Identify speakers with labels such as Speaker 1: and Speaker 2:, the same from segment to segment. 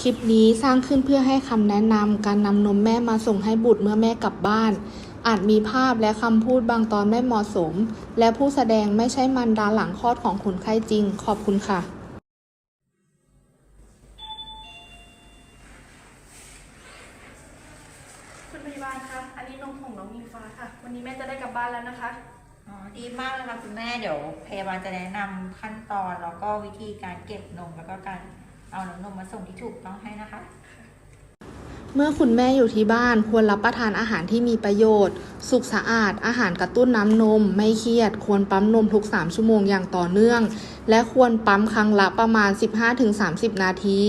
Speaker 1: คลิปนี้สร้างขึ้นเพื่อให้คำแนะนำการนำนมแม่มาส่งให้บุตรเมื่อแม่กลับบ้าน อาจมีภาพและคำพูดบางตอนไม่เหมาะสม และผู้แสดงไม่ใช่มารดาหลังคลอดของคนไข้จริง ขอบคุณค่ะ
Speaker 2: คุณพยาบาลคะ อันนี้นมของน้องมีฟ้าค่ะ วันนี้แม่จะได้กลับบ้านแล้วนะคะ
Speaker 3: อ๋อ ดีมากเลยค่ะคุณแม่ เดี๋ยวพยาบาลจะแนะนำขั้นตอนแล้วก็วิธีการเก็บนมแล้วก็การ เอาน้ำนมมาส่งที่ถูกต้องให้นะคะ
Speaker 1: เมื่อคุณแม่อยู่ที่บ้านควรรับประทานอาหารที่มีประโยชน์ สุขสะอาด อาหารกระตุ้นน้ำนม ไม่เครียด ควรปั๊มนมทุก 3 ชั่วโมงอย่างต่อเนื่อง และควรปั๊มครั้งละประมาณ 15-30 นาที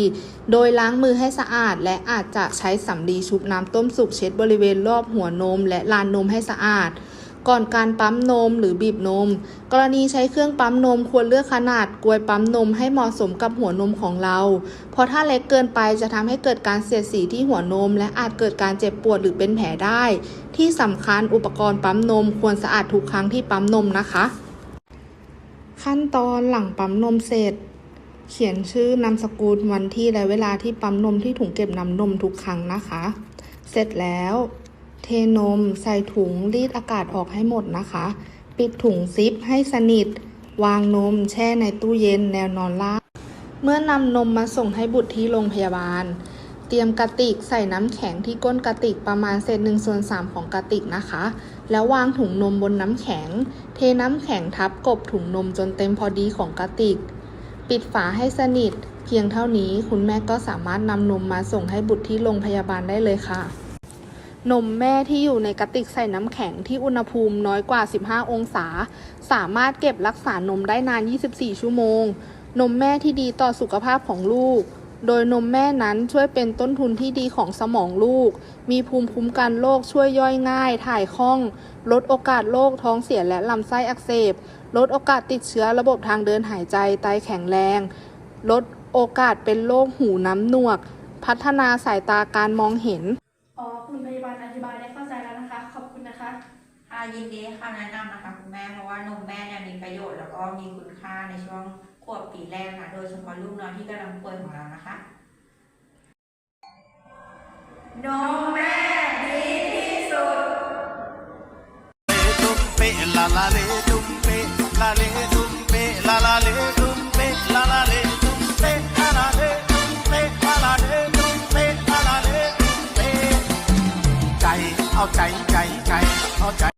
Speaker 1: โดยล้างมือให้สะอาด และอาจจะใช้สำลีชุบน้ำต้มสุกเช็ดบริเวณรอบหัวนม และลานนมให้สะอาด ก่อนการปั๊มนมหรือบีบนม กรณีใช้เครื่องปั๊มนมควรเลือกขนาดกลวยปั๊มนมให้เหมาะสมกับหัวนมของเรา เพราะถ้าเล็กเกินไปจะทำให้เกิดการเสียดสีที่หัวนม และอาจเกิดการเจ็บปวดหรือเป็นแผลได้ ที่สำคัญอุปกรณ์ปั๊มนม ควรสะอาดทุกครั้งที่ปั๊มนมนะคะ ขั้นตอนหลังปั๊มนมเสร็จ เขียนชื่อนามสกุลวันที่และเวลาที่ปั๊มนมที่ถุงเก็บน้ำนมทุกครั้งนะคะ เสร็จแล้ว เทนม ใส่ถุงรีดอากาศออกให้หมดนะคะ ปิดถุงซิปให้สนิท วางนมแช่ในตู้เย็นแนวนอนราบเมื่อนำนมมาส่งให้บุตรที่โรงพยาบาล เตรียมกระติกใส่น้ำแข็งที่ก้นกระติกประมาณเศษหนึ่งส่วนสามของกระติกนะคะ แล้ววางถุงนมบนน้ำแข็ง เทน้ำแข็งทับกบถุงนมจนเต็มพอดีของกระติก ปิดฝาให้สนิท เพียงเท่านี้คุณแม่ก็สามารถนำนมมาส่งให้บุตรที่โรงพยาบาลได้เลยค่ะ นมแม่ที่อยู่ในกระติกใส่น้ำแข็งที่อุณหภูมิน้อยกว่า 15 องศา สามารถเก็บรักษานมได้นาน 24 ชั่วโมง นมแม่ที่ดีต่อสุขภาพของลูก โดยนมแม่นั้นช่วยเป็นต้นทุนที่ดีของสมองลูก มีภูมิคุ้มกันโรคช่วยย่อยง่าย ถ่ายคล่อง ลดโอกาสโรคท้องเสียและลำไส้อักเสบ ลดโอกาสติดเชื้อระบบทางเดินหายใจ ไตแข็งแรง ลดโอกาสเป็นโรคหูน้ำหนวก พัฒนาสายตาการมองเห็น
Speaker 2: ใจแล้วนะคะ ขอบคุณนะคะ
Speaker 3: ค่ะยินดีให้คำแนะนำนะคะคุณแม่เพราะว่านมแม่เนี่ยมีประโยชน์แล้วก็มีคุณค่าในช่วงขวบปีแรกค่ะโดยเฉพาะลูกน้อยที่กำลังป่วยของเรานะคะนมแม่ดีที่สุด
Speaker 4: tumpe la la le tumpe la le tumpe la la le tumpe 等。